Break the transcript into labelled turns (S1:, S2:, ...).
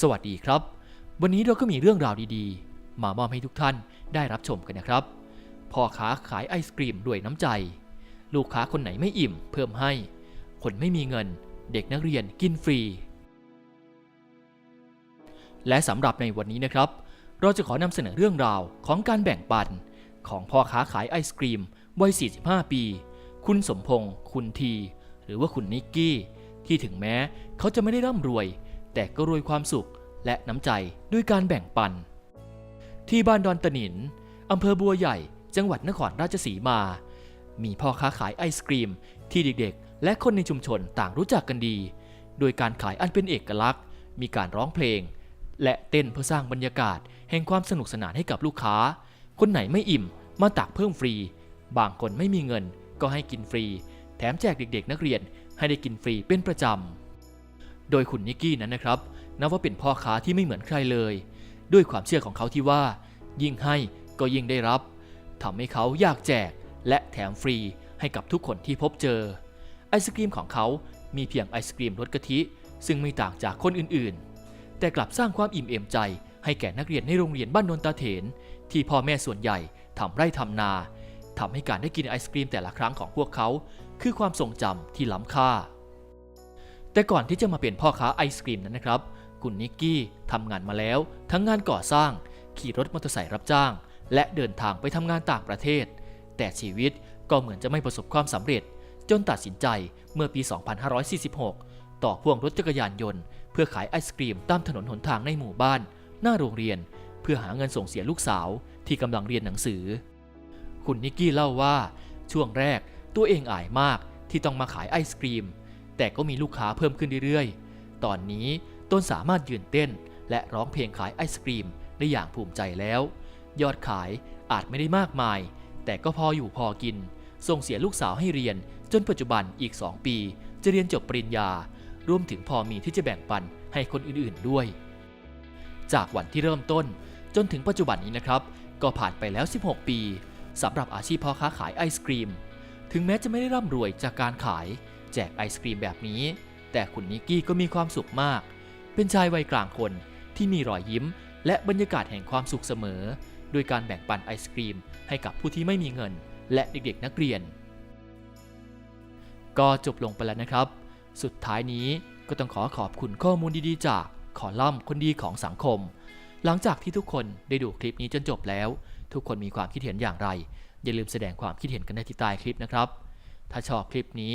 S1: สวัสดีครับ วันนี้เราก็มีเรื่องราวดีๆ มามอบให้ทุกท่านได้รับชมกันนะครับ พ่อค้าขายไอศกรีมด้วยน้ำใจ ลูกค้าคนไหนไม่อิ่ม เพิ่มให้ คนไม่มีเงิน เด็กนักเรียนกินฟรี และสำหรับในวันนี้นะครับ เราจะขอนำเสนอเรื่องราวของการแบ่งปัน ของพ่อค้าขายไอศกรีมวัย 45 ปี คุณสมพงษ์คุณที หรือว่าคุณนิกกี้ ที่ถึงแม้เขาจะไม่ได้ร่ำรวย แต่ก็รวยความสุขและน้ำใจด้วยการแบ่งปัน ที่บ้านดอนตะหนินอำเภอบัวใหญ่ จังหวัดนครราชสีมา มีพ่อค้าขายไอศกรีม ที่เด็กๆ และคนในชุมชนต่างรู้จักกันดี โดยการขายอันเป็นเอกลักษณ์ มีการร้องเพลง และเต้นเพื่อสร้างบรรยากาศ แห่งความสนุกสนานให้กับลูกค้า คนไหนไม่อิ่มมาตักเพิ่มฟรี บางคนไม่มีเงินก็ให้กินฟรี แถมแจกเด็กๆ นักเรียนให้ได้กินฟรีเป็นประจำ โดยคุณนิกกี้นั้นนะครับนับว่าเป็นพ่อค้าที่ไม่เหมือนใครเลย ด้วยความเชื่อของเขาที่ว่า ยิ่งให้ก็ยิ่งได้รับทำให้เขาอยากแจกและแถมฟรีให้กับทุกคนที่พบเจอ ไอศกรีมของเขามีเพียงไอศกรีมรสกะทิ ซึ่งไม่ต่างจากคนอื่นๆ แต่กลับสร้างความอิ่มเอมใจ ให้แก่นักเรียนในโรงเรียนบ้านนนตาเถน ที่พ่อแม่ส่วนใหญ่ทำไร่ทำนาทำให้การได้กินไอศกรีมแต่ละครั้งของพวกเขา คือความทรงจำที่ล้ำค่า แต่ก่อนที่จะมาเป็นพ่อค้าไอศกรีมนั้นนะครับ คุณนิกกี้ทำงานมาแล้ว ทั้งงานก่อสร้าง ขี่รถมอเตอร์ไซค์รับจ้าง และเดินทางไปทำงานต่างประเทศ แต่ชีวิตก็เหมือนจะไม่ประสบความสำเร็จ จนตัดสินใจเมื่อปี 2546 ต่อพ่วงรถจักรยานยนต์ เพื่อขายไอศกรีมตามถนนหนทางในหมู่บ้าน หน้าโรงเรียน เพื่อหาเงินส่งเสียลูกสาวที่กำลังเรียนหนังสือ คุณนิกกี้เล่าว่าช่วงแรกตัวเองอายมากที่ต้องมาขายไอศกรีม แต่ก็มีลูกค้าเพิ่มขึ้นเรื่อยๆ ตอนนี้ต้นสามารถยืนเต้น และร้องเพลงขายไอศกรีมได้อย่างภูมิใจแล้ว ยอดขายอาจไม่ได้มากมาย แต่ก็พออยู่พอกิน ส่งเสียลูกสาวให้เรียน จนปัจจุบันอีก 2 ปี จะเรียนจบปริญญา รวมถึงพอมีที่จะแบ่งปันให้คนอื่นๆด้วย จากวันที่เริ่มต้นจนถึงปัจจุบันนี้นะครับ ก็ผ่านไปแล้ว 16 ปีสำหรับอาชีพพ่อค้าขายไอศกรีม ถึงแม้จะไม่ได้ร่ำรวยจากการขาย แจกไอศกรีมแบบนี้ แต่คุณนิกกี้ก็มีความสุขมาก เป็นชายวัยกลางคนที่มีรอยยิ้ม และบรรยากาศแห่งความสุขเสมอ โดยการแบ่งปันไอศกรีมให้กับผู้ที่ไม่มีเงิน และเด็กๆนักเรียน ก็จบลงไปแล้วนะครับ สุดท้ายนี้ก็ต้องขอขอบคุณข้อมูลดีๆ จากคอลัมน์คนดีของสังคม หลังจากที่ทุกคนได้ดูคลิปนี้จนจบแล้ว ทุกคนมีความคิดเห็นอย่างไร อย่าลืมแสดงความคิดเห็นกันในที่ใต้คลิปนะครับ ถ้าชอบคลิปนี้